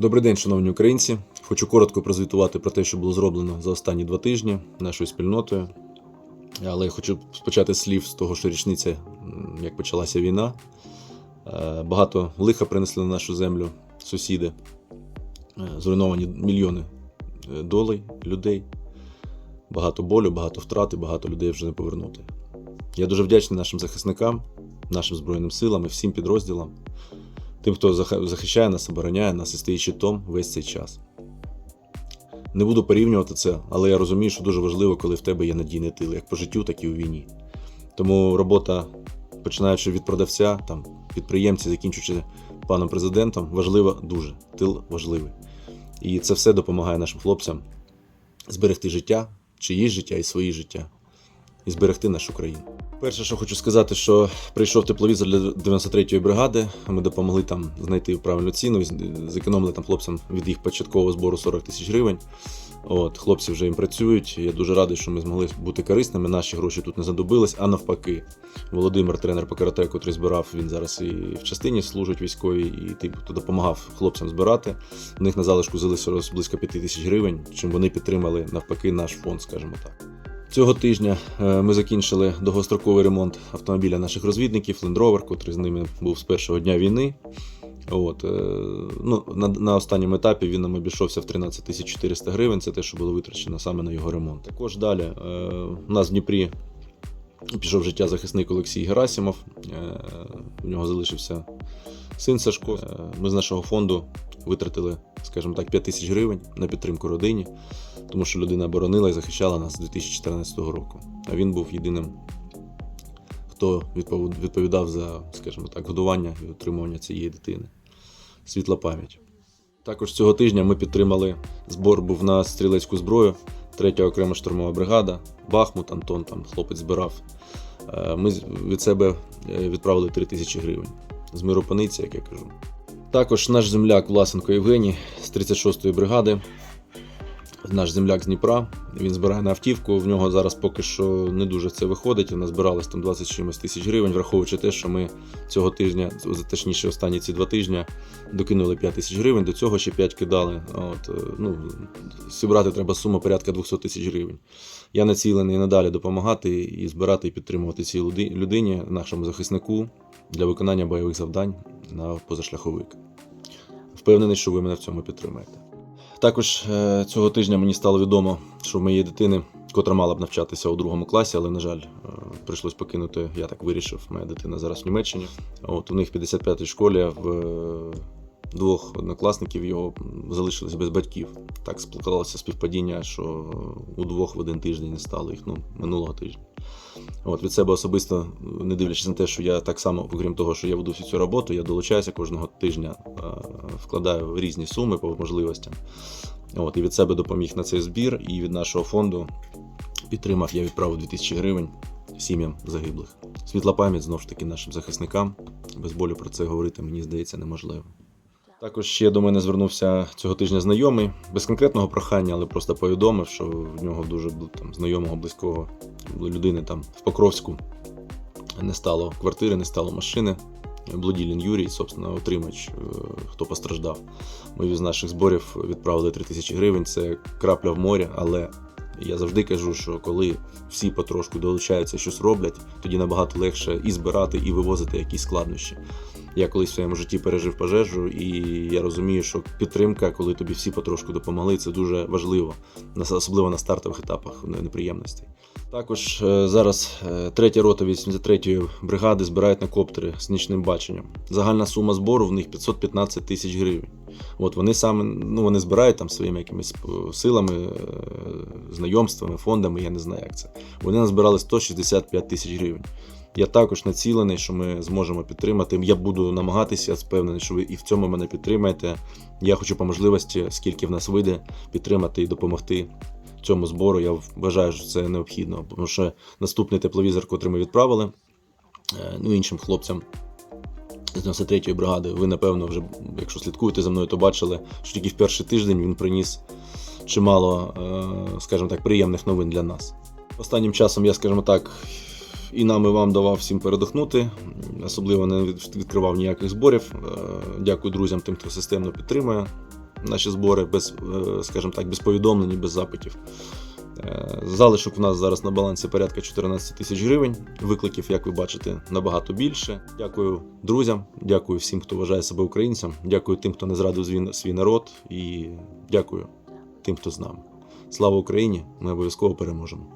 Добрий день, шановні українці. Хочу коротко прозвітувати про те, що було зроблено за останні два тижні нашою спільнотою. Але я хочу почати з слів з того, що річниця, як почалася війна. Е, Багато лиха принесли на нашу землю сусіди. Е, Зруйновані мільйони е, долей людей. Багато болю, багато втрат і багато людей вже не повернути. Я дуже вдячний нашим захисникам, нашим Збройним силам і всім підрозділам, тим, хто захищає нас, обороняє нас і стоїть щитом весь цей час. Не буду порівнювати це, але я розумію, що дуже важливо, коли в тебе є надійний тил, як по життю, так і у війні. Тому робота, починаючи від продавця, там, підприємці, закінчуючи паном президентом, важлива дуже. Тил важливий. І це все допомагає нашим хлопцям зберегти життя, чиїсь життя і свої життя, і зберегти нашу країну. Перше, що хочу сказати, що прийшов тепловізор для 93-ї бригади. Ми допомогли там знайти правильну ціну, зекономили там хлопцям від їх початкового збору 40 тисяч гривень. От, хлопці вже їм працюють. Я дуже радий, що ми змогли бути корисними. Наші гроші тут не задобились, а навпаки. Володимир, тренер по карате, котрий збирав, він зараз і в частині служить військовій, і типу, то допомагав хлопцям збирати. У них на залишку залишилось близько 5 тисяч гривень, чим вони підтримали навпаки наш фонд, скажімо так. Цього тижня е, ми закінчили довгостроковий ремонт автомобіля наших розвідників Land Rover, котрий з ними був з першого дня війни. От, е, ну, на, на останньому етапі він нам обійшовся в 13 тисяч 400 гривень. Це те, що було витрачено саме на його ремонт. Також далі е, у нас в Дніпрі пішов життя захисник Олексій Герасимов. Е, у нього залишився син Сашко. Ми з нашого фонду витратили, скажімо так, 5 тисяч гривень на підтримку родині, тому що людина оборонила і захищала нас з 2014 року. А він був єдиним, хто відповідав за, скажімо так, годування і утримування цієї дитини. Світла пам'ять. Також цього тижня ми підтримали збор був на стрілецьку зброю, 3 окрема штурмова бригада, Бахмут, Антон, там хлопець збирав. Е, Ми від себе е, відправили 3 тисячі гривень. З миропаниці, як я кажу. Також наш земляк Власенко Євгеній з 36-ї бригади. Наш земляк з Дніпра. Він збирає на автівку. В нього зараз поки що не дуже це виходить. У нас збиралось там 20 чимось тисяч гривень, враховуючи те, що ми цього тижня, точніше, останні ці два тижні, докинули 5 тисяч гривень, до цього ще 5 кидали. От, е, ну, зібрати треба суму порядка 200 тисяч гривень. Я націлений надалі допомагати і збирати і підтримувати цій людині, нашому захиснику для виконання бойових завдань на позашляховик. Впевнений, що ви мене в цьому підтримаєте. Також е, цього тижня мені стало відомо, що в моєї дитини, котра мала б навчатися у другому класі, але, на жаль, е, прийшлось покинути. Я так вирішив. Моя дитина зараз в Німеччині. От у них в 55-й школі в двох однокласників його залишились без батьків. Так склалося співпадіння, що у двох в один тиждень не стало їх ну, минулого тижня. От від себе особисто, не дивлячись на те, що я так само, окрім того, що я веду всю цю роботу, я долучаюся кожного тижня, е, вкладаю різні суми по можливостям. От, і від себе допоміг на цей збір, і від нашого фонду підтримав, я відправив 2000 гривень сім'ям загиблих. Світла пам'ять знову ж таки нашим захисникам. Без болю про це говорити, мені здається, неможливо. Також ще до мене звернувся цього тижня знайомий, без конкретного прохання, але просто повідомив, що в нього дуже там, знайомого, близького людини там в Покровську не стало квартири, не стало машини. Блуділін Юрій, собственно, отримач, е, хто постраждав. Ми з наших зборів відправили 3 тисячі гривень. Це крапля в морі, але я завжди кажу, що коли всі потрошку долучаються, щось роблять, тоді набагато легше і збирати, і вивозити якісь складнощі. Я колись в своєму житті пережив пожежу, і я розумію, що підтримка, коли тобі всі потрошку допомогли, це дуже важливо, особливо на стартових етапах не- неприємностей. Також е, зараз е, третя рота 83-ї бригади збирають на коптери з нічним баченням. Загальна сума збору в них 515 тисяч гривень. От вони саме ну вони збирають там своїми якимись е, силами, знайомствами, фондами, я не знаю, як це. Вони назбирали 165 тисяч гривень. Я також націлений, що ми зможемо підтримати. Я буду намагатися, впевнений, що ви і в цьому мене підтримаєте. Я хочу по можливості, скільки в нас вийде, підтримати і допомогти цьому збору. Я вважаю, що це необхідно, тому що наступний тепловізор, котрий ми відправили, е, ну іншим хлопцям. З 93-ї бригади, ви напевно вже, якщо слідкуєте за мною, то бачили, що тільки в перший тиждень він приніс чимало, е, скажімо так, приємних новин для нас. Останнім часом я, скажімо так, і нам і вам давав всім передохнути. Особливо не відкривав ніяких зборів. Е, Дякую друзям, тим, хто системно підтримує наші збори без, е, скажімо так, без повідомлень без запитів. Е, Залишок у нас зараз на балансі порядка 14 тисяч гривень. Викликів, як ви бачите, набагато більше. Дякую друзям, дякую всім, хто вважає себе українцем. Дякую тим, хто не зрадив свій народ, і дякую тим, хто з нами. Слава Україні! Ми обов'язково переможемо.